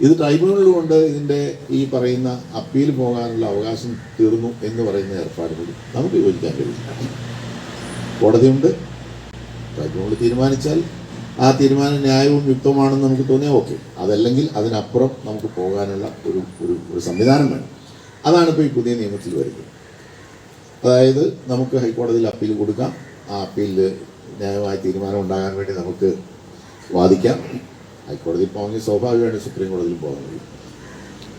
ഇത് ട്രൈബ്യൂണൽ കൊണ്ട് ഇതിന്റെ ഈ പറയുന്ന അപ്പീൽ പോകാനുള്ള അവകാശം തീർന്നു എന്ന് പറയുന്ന ഏർപ്പാടുകൾ നമുക്ക് യോജിക്കാൻ കഴിയില്ല കോടതിയുണ്ട് ട്രൈബ്യൂണൽ തീരുമാനിച്ചാൽ ആ തീരുമാനം ന്യായവും യുക്തവുമാണെന്ന് നമുക്ക് തോന്നിയാൽ ഓക്കെ അതല്ലെങ്കിൽ അതിനപ്പുറം നമുക്ക് പോകാനുള്ള ഒരു ഒരു ഒരു സംവിധാനം വേണം. അതാണ് ഇപ്പോൾ ഈ പുതിയ നിയമത്തിൽ വരുന്നത്. അതായത് നമുക്ക് ഹൈക്കോടതിയിൽ അപ്പീൽ കൊടുക്കാം. ആ അപ്പീലിൽ ന്യായമായ തീരുമാനം ഉണ്ടാകാൻ വേണ്ടി നമുക്ക് വാദിക്കാം. ഹൈക്കോടതിയിൽ പോകണമെങ്കിൽ സ്വാഭാവികമായിട്ട് സുപ്രീം കോടതിയിൽ പോകാൻ കഴിയും.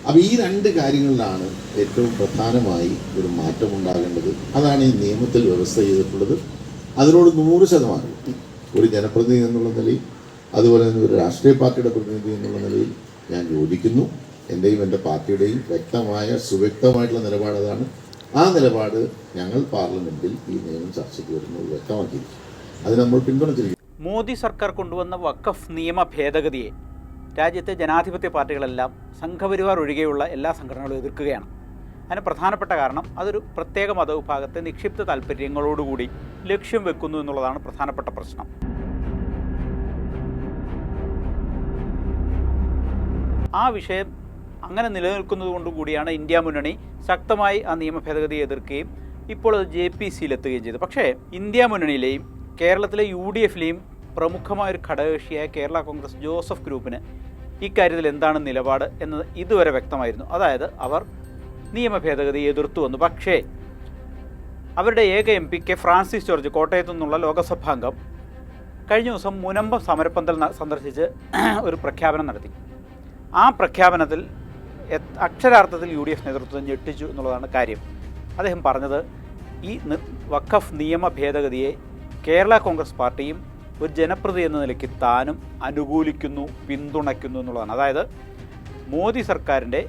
അപ്പോൾ ഈ രണ്ട് കാര്യങ്ങളിലാണ് ഏറ്റവും പ്രധാനമായി ഒരു മാറ്റം ഉണ്ടാകേണ്ടത്. അതാണ് ഈ നിയമത്തിൽ വ്യവസ്ഥ ചെയ്തിട്ടുള്ളത്. അതിനോട് നൂറ് ശതമാനം ഒരു ജനപ്രതിനിധി എന്നുള്ള നിലയിൽ അതുപോലെ തന്നെ ഒരു രാഷ്ട്രീയ പാർട്ടിയുടെ പ്രതിനിധി എന്നുള്ള നിലയിൽ ഞാൻ യോജിക്കുന്നു. എന്റെയും എന്റെ പാർട്ടിയുടെയും വ്യക്തമായ സുവ്യക്തമായിട്ടുള്ള നിലപാട് അതാണ്. ആ നിലപാട് ഞങ്ങൾ പാർലമെന്റിൽ ഈ നിയമം ചർച്ചയ്ക്ക് വരുന്നത് വ്യക്തമാക്കിയിരിക്കും അത് നമ്മൾ പിന്തുണച്ചിരിക്കും മോദി സർക്കാർ കൊണ്ടുവന്ന വഖഫ് നിയമ ഭേദഗതിയെ രാജ്യത്തെ ജനാധിപത്യ പാർട്ടികളെല്ലാം സംഘപരിവാർ ഒഴികെയുള്ള എല്ലാ സംഘടനകളും എതിർക്കുകയാണ്. അതിന് പ്രധാനപ്പെട്ട കാരണം അതൊരു പ്രത്യേക മതവിഭാഗത്തെ നിക്ഷിപ്ത താല്പര്യങ്ങളോടുകൂടി ലക്ഷ്യം വെക്കുന്നു എന്നുള്ളതാണ് പ്രധാനപ്പെട്ട പ്രശ്നം. ആ വിഷയം അങ്ങനെ നിലനിൽക്കുന്നത് കൂടിയാണ് ഇന്ത്യ മുന്നണി ശക്തമായി ആ നിയമ ഭേദഗതിയെ എതിർക്കുകയും ഇപ്പോൾ അത് ജെ പി സിയിലെത്തുകയും ചെയ്തു പക്ഷേ ഇന്ത്യ മുന്നണിയിലെയും കേരളത്തിലെ യു ഡി എഫിലെയും പ്രമുഖമായ ഒരു ഘടകകക്ഷിയായ കേരള കോൺഗ്രസ് ജോസഫ് ഗ്രൂപ്പിന് ഇക്കാര്യത്തിൽ എന്താണ് നിലപാട് എന്നത് ഇതുവരെ വ്യക്തമായിരുന്നു. അതായത് അവർ നിയമ ഭേദഗതി എതിർത്തു വന്നു. പക്ഷേ അവരുടെ ഏക M P K Francis George കോട്ടയത്തു നിന്നുള്ള ലോകസഭാംഗം കഴിഞ്ഞ ദിവസം മുനമ്പം സമരപ്പന്തൽ സന്ദർശിച്ച് ഒരു പ്രഖ്യാപനം നടത്തി. ആ പ്രഖ്യാപനത്തിൽ അക്ഷരാർത്ഥത്തിൽ യു ഡി എഫ് നേതൃത്വം ഞെട്ടിച്ചു എന്നുള്ളതാണ് കാര്യം. അദ്ദേഹം പറഞ്ഞത് ഈ വഖഫ് നിയമ ഭേദഗതിയെ കേരള കോൺഗ്രസ് പാർട്ടിയും ഒരു ജനപ്രതി എന്ന നിലയ്ക്ക് താനും അനുകൂലിക്കുന്നു പിന്തുണയ്ക്കുന്നു എന്നുള്ളതാണ്. അതായത് മോദി സർക്കാരിന്റെ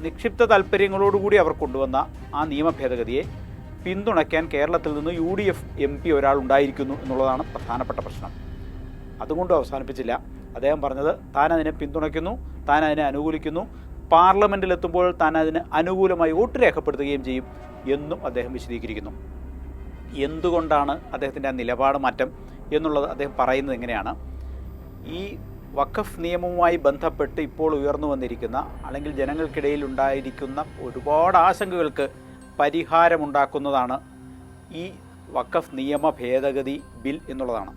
നിക്ഷിപ്ത താല്പര്യങ്ങളോടുകൂടി അവർ കൊണ്ടുവന്ന ആ നിയമ ഭേദഗതിയെ പിന്തുണയ്ക്കാൻ കേരളത്തിൽ നിന്ന് U D F M P ഒരാൾ ഉണ്ടായിരിക്കുന്നു എന്നുള്ളതാണ് പ്രധാനപ്പെട്ട പ്രശ്നം. അതുകൊണ്ടും അവസാനിപ്പിച്ചില്ല. അദ്ദേഹം പറഞ്ഞത് താൻ അതിനെ പിന്തുണയ്ക്കുന്നു താൻ അതിനെ അനുകൂലിക്കുന്നു പാർലമെന്റിലെത്തുമ്പോൾ താൻ അതിന് അനുകൂലമായി വോട്ട് രേഖപ്പെടുത്തുകയും ചെയ്യും എന്നും അദ്ദേഹം വിശദീകരിക്കുന്നു. എന്തുകൊണ്ടാണ് അദ്ദേഹത്തിന്റെ ആ നിലപാട് മാറ്റം എന്നുള്ളത് അദ്ദേഹം പറയുന്നത് എങ്ങനെയാണ്? ഈ വഖഫ് നിയമവുമായി ബന്ധപ്പെട്ട് ഇപ്പോൾ ഉയർന്നു വന്നിരിക്കുന്ന അല്ലെങ്കിൽ ജനങ്ങൾക്കിടയിൽ ഉണ്ടായിരിക്കുന്ന ഒരുപാട് ആശങ്കകൾക്ക് പരിഹാരമുണ്ടാക്കുന്നതാണ് ഈ വഖഫ് നിയമ ഭേദഗതി ബിൽ എന്നുള്ളതാണ്.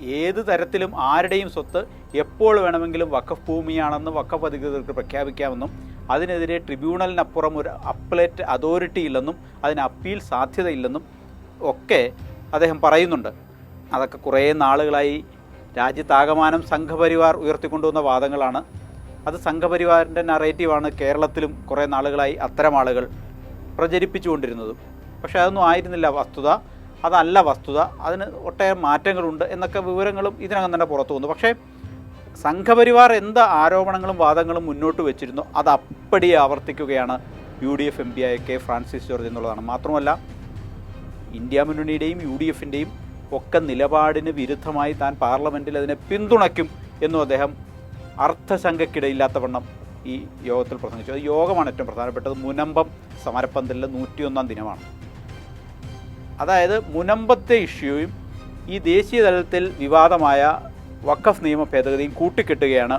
ഏത് തരത്തിലും ആരുടെയും സ്വത്ത് എപ്പോൾ വേണമെങ്കിലും വഖഫ് ഭൂമിയാണെന്ന് വഖഫ് അധികൃതർക്ക് പ്രഖ്യാപിക്കാമെന്നും അതിനെതിരെ ട്രിബ്യൂണലിനപ്പുറം ഒരു അപ്പലേറ്റ് അതോറിറ്റി ഇല്ലെന്നും അതിന് അപ്പീൽ സാധ്യതയില്ലെന്നും ഒക്കെ അദ്ദേഹം പറയുന്നുണ്ട്. അതൊക്കെ കുറേ നാളുകളായി രാജ്യത്താകമാനം സംഘപരിവാർ ഉയർത്തിക്കൊണ്ടുവന്ന വാദങ്ങളാണ്. അത് സംഘപരിവാറിന്റെ നറേറ്റീവാണ് കേരളത്തിലും കുറേ നാളുകളായി അത്തരം ആളുകൾ പ്രചരിപ്പിച്ചുകൊണ്ടിരുന്നതും. പക്ഷേ അതൊന്നും ആയിരുന്നില്ല വസ്തുത. അതല്ല വസ്തുത. അതിന് ഒട്ടേറെ മാറ്റങ്ങളുണ്ട് എന്നൊക്കെ വിവരങ്ങളും ഇതിനകം തന്നെ പുറത്തു വന്നു പക്ഷേ സംഘപരിവാർ എന്ത് ആരോപണങ്ങളും വാദങ്ങളും മുന്നോട്ട് വെച്ചിരുന്നു അത് അപ്പടി ആവർത്തിക്കുകയാണ് U D F M P ആയ കെ ഫ്രാൻസിസ് ജോർജ് എന്നുള്ളതാണ്. മാത്രമല്ല ഇന്ത്യ മുന്നണിയുടെയും യു ഡി എഫിന്റെയും ഒക്കെ നിലപാടിന് വിരുദ്ധമായി താൻ പാർലമെന്റിൽ അതിനെ പിന്തുണയ്ക്കും എന്നും അദ്ദേഹം അർത്ഥശങ്കക്കിടയില്ലാത്ത വണ്ണം ഈ യോഗത്തിൽ പ്രസംഗിച്ചു. അത് യോഗമാണ് ഏറ്റവും പ്രധാനപ്പെട്ടത്. മുനമ്പം സമരപ്പന്തലിലെ നൂറ്റിയൊന്നാം ദിനമാണ്. അതായത് മുനമ്പത്തെ ഇഷ്യൂയും ഈ ദേശീയ തലത്തിൽ വിവാദമായ വഖഫ് നിയമ ഭേദഗതിയും കൂട്ടിക്കെട്ടുകയാണ്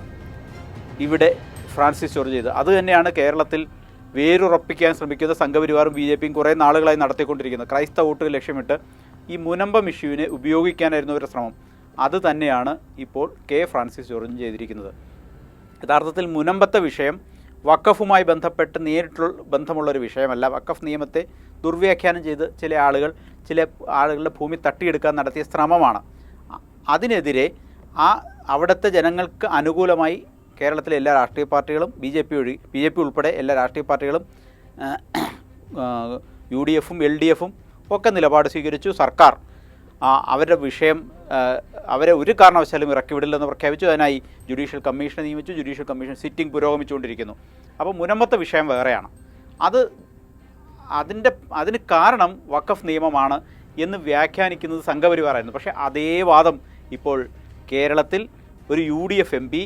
ഇവിടെ ഫ്രാൻസിസ് ജോർജ് ചെയ്തത്. അതുതന്നെയാണ് കേരളത്തിൽ വേരുറപ്പിക്കാൻ ശ്രമിക്കുന്ന സംഘപരിവാറും ബി ജെ പിയും കുറേ നാളുകളായി നടത്തിക്കൊണ്ടിരിക്കുന്നത്. ക്രൈസ്തവ വോട്ട് ലക്ഷ്യമിട്ട് ഈ മുനമ്പം ഇഷ്യൂവിനെ ഉപയോഗിക്കാനായിരുന്നു ഒരു ശ്രമം. അത് തന്നെയാണ് ഇപ്പോൾ കെ ഫ്രാൻസിസ് ജോർജും ചെയ്തിരിക്കുന്നത്. യഥാർത്ഥത്തിൽ മുനമ്പത്തെ വിഷയം വക്കഫുമായി ബന്ധപ്പെട്ട് നേരിട്ടുള്ള ബന്ധമുള്ളൊരു വിഷയമല്ല. വക്കഫ് നിയമത്തെ ദുർവ്യാഖ്യാനം ചെയ്ത് ചില ആളുകൾ ചില ആളുകളുടെ ഭൂമി തട്ടിയെടുക്കാൻ നടത്തിയ ശ്രമമാണ്. അതിനെതിരെ ആ അവിടുത്തെ ജനങ്ങൾക്ക് അനുകൂലമായി കേരളത്തിലെ എല്ലാ രാഷ്ട്രീയ പാർട്ടികളും ബി ജെ പി ഒഴി ബി ജെ പി ഉൾപ്പെടെ എല്ലാ രാഷ്ട്രീയ പാർട്ടികളും യു ഡി എഫും എൽ ഡി എഫും ഒക്കെ നിലപാട് സ്വീകരിച്ചു. സർക്കാർ അവരുടെ വിഷയം അവരെ ഒരു കാരണവശാലും ഇറക്കി വിടില്ലെന്ന് പ്രഖ്യാപിച്ചു. അതിനായി ജുഡീഷ്യൽ കമ്മീഷനെ നിയമിച്ചു. ജുഡീഷ്യൽ കമ്മീഷൻ സിറ്റിംഗ് പുരോഗമിച്ചുകൊണ്ടിരിക്കുന്നു. അപ്പോൾ മുനമ്പത്തെ വിഷയം വേറെയാണ്. അത് അതിന്റെ അതിന് കാരണം വഖഫ് നിയമമാണ് എന്ന് വ്യാഖ്യാനിക്കുന്നത് സംഘപരിവാറായിരുന്നു പക്ഷേ അതേ വാദം ഇപ്പോൾ കേരളത്തിൽ ഒരു U D F M P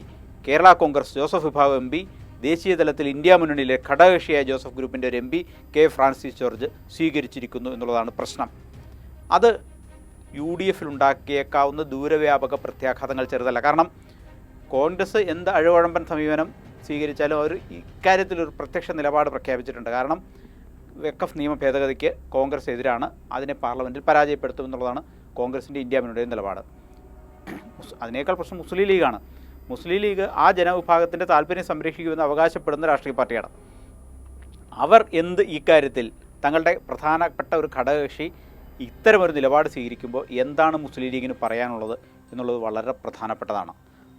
Kerala Congress Joseph വിഭാഗം എം പി ദേശീയ തലത്തിൽ ഇന്ത്യ മുന്നണിയിലെ ഘടകകക്ഷിയായ ജോസഫ് ഗ്രൂപ്പിന്റെ ഒരു M P K Francis George സ്വീകരിച്ചിരിക്കുന്നു എന്നുള്ളതാണ് പ്രശ്നം. അത് യു ഡി എഫിൽ ഉണ്ടാക്കിയേക്കാവുന്ന ദൂരവ്യാപക പ്രത്യാഘാതങ്ങൾ ചെറുതല്ല. കാരണം കോൺഗ്രസ് എന്ത് അഴുവഴമ്പൻ സമീപനം സ്വീകരിച്ചാലും അവർ ഇക്കാര്യത്തിൽ ഒരു പ്രത്യക്ഷ നിലപാട് പ്രഖ്യാപിച്ചിട്ടുണ്ട്. കാരണം വെക്കഫ് നിയമ ഭേദഗതിക്ക് കോൺഗ്രസ് എതിരാണ് അതിനെ പാർലമെന്റിൽ പരാജയപ്പെടുത്തുമെന്നുള്ളതാണ് കോൺഗ്രസിന്റെ ഇന്ത്യ മുന്നണിയുടെ നിലപാട്. അതിനേക്കാൾ പ്രശ്നം മുസ്ലിം ലീഗാണ്. മുസ്ലിം ലീഗ് ആ ജനവിഭാഗത്തിന്റെ താല്പര്യം സംരക്ഷിക്കുമെന്ന് അവകാശപ്പെടുന്ന രാഷ്ട്രീയ പാർട്ടിയാണ്. അവർ എന്ത് ഇക്കാര്യത്തിൽ തങ്ങളുടെ പ്രധാനപ്പെട്ട ഒരു ഘടകകക്ഷി ഇത്തരമൊരു നിലപാട് സ്വീകരിക്കുമ്പോൾ എന്താണ് മുസ്ലിം ലീഗിന് പറയാനുള്ളത് എന്നുള്ളത് വളരെ പ്രധാനപ്പെട്ടതാണ്.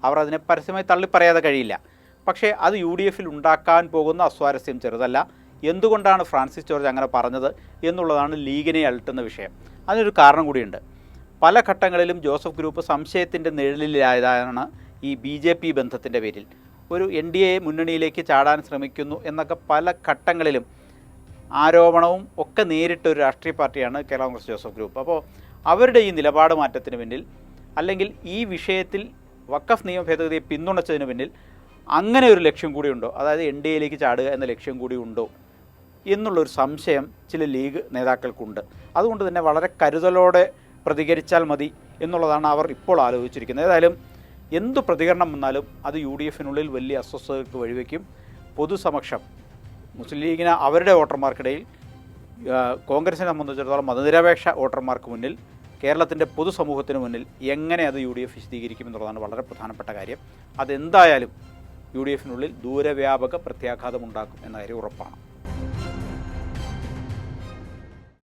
അവർ അതിനെ പരസ്യമായി തള്ളി പറയാതെ കഴിയില്ല. പക്ഷേ അത് യു ഡി എഫിൽ ഉണ്ടാക്കാൻ പോകുന്ന അസ്വാരസ്യം ചെറുതല്ല. എന്തുകൊണ്ടാണ് ഫ്രാൻസിസ് ജോർജ് അങ്ങനെ പറഞ്ഞത് എന്നുള്ളതാണ് ലീഗിനെ അലട്ടുന്ന വിഷയം. അതിനൊരു കാരണം കൂടിയുണ്ട്. പല ഘട്ടങ്ങളിലും ജോസഫ് ഗ്രൂപ്പ് സംശയത്തിന്റെ നിഴലിലായതാണ് ഈ ബി ജെ പി ബന്ധത്തിന്റെ പേരിൽ. ഒരു എൻ ഡി എ മുന്നണിയിലേക്ക് ചാടാൻ ശ്രമിക്കുന്നു എന്നൊക്കെ പല ഘട്ടങ്ങളിലും ആരോപണവും ഒക്കെ നേരിട്ട ഒരു രാഷ്ട്രീയ പാർട്ടിയാണ് കേരള കോൺഗ്രസ് ജോസഫ് ഗ്രൂപ്പ്. അപ്പോൾ അവരുടെ ഈ നിലപാട് മാറ്റത്തിന് പിന്നിൽ അല്ലെങ്കിൽ ഈ വിഷയത്തിൽ വക്കഫ് നിയമ ഭേദഗതിയെ പിന്തുണച്ചതിന് പിന്നിൽ അങ്ങനെ ഒരു ലക്ഷ്യം കൂടിയുണ്ടോ അതായത് എൻ ഡി എയിലേക്ക് ചാടുക എന്ന ലക്ഷ്യം കൂടി ഉണ്ടോ? എന്നുള്ളൊരു സംശയം ചില ലീഗ് നേതാക്കൾക്കുണ്ട്. അതുകൊണ്ട് തന്നെ വളരെ കരുതലോടെ പ്രതികരിച്ചാൽ മതി എന്നുള്ളതാണ് അവർ ഇപ്പോൾ ആലോചിച്ചിരിക്കുന്നത്. ഏതായാലും എന്തു പ്രതികരണം വന്നാലും അത് യു ഡി എഫിനുള്ളിൽ വലിയ അസ്വസ്ഥതകൾക്ക് വഴിവെക്കും. പൊതുസമക്ഷം മുസ്ലിം ലീഗിന് അവരുടെ വോട്ടർമാർക്കിടയിൽ കോൺഗ്രസിനെ സംബന്ധിച്ചിടത്തോളം മതനിരപേക്ഷ വോട്ടർമാർക്ക് മുന്നിൽ കേരളത്തിന്റെ പൊതുസമൂഹത്തിന് മുന്നിൽ എങ്ങനെ അത് യു ഡി എഫ് വിശദീകരിക്കും എന്നുള്ളതാണ് വളരെ പ്രധാനപ്പെട്ട കാര്യം. അതെന്തായാലും യു ഡി എഫിനുള്ളിൽ ദൂരവ്യാപക പ്രത്യാഘാതമുണ്ടാക്കും എന്ന കാര്യം ഉറപ്പാണ്.